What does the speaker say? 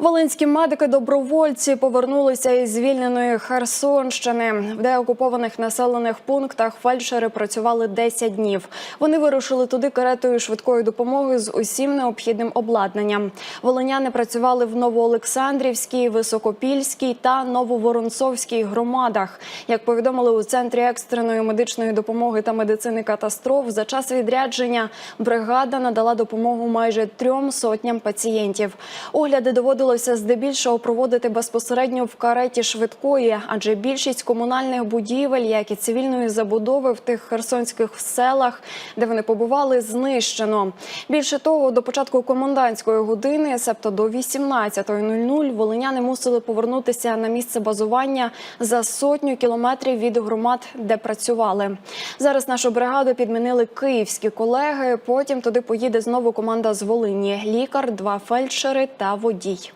Волинські медики-добровольці повернулися із звільненої Херсонщини. В деокупованих населених пунктах фельдшери працювали 10 днів. Вони вирушили туди каретою швидкої допомоги з усім необхідним обладнанням. Волиняни працювали в Новоолександрівській, Високопільській та Нововоронцовській громадах. Як повідомили у центрі екстреної медичної допомоги та медицини катастроф, за час відрядження бригада надала допомогу майже трьом сотням пацієнтів. Огляди доводилося здебільшого проводити безпосередньо в кареті швидкої, адже більшість комунальних будівель, як і цивільної забудови в тих херсонських селах, де вони побували, знищено. Більше того, до початку комендантської години, себто до 18.00, волиняни мусили повернутися на місце базування за сотню кілометрів від громад, де працювали. Зараз нашу бригаду підмінили київські колеги. Потім туди поїде знову команда з Волині: лікар, два фельдшери та водій.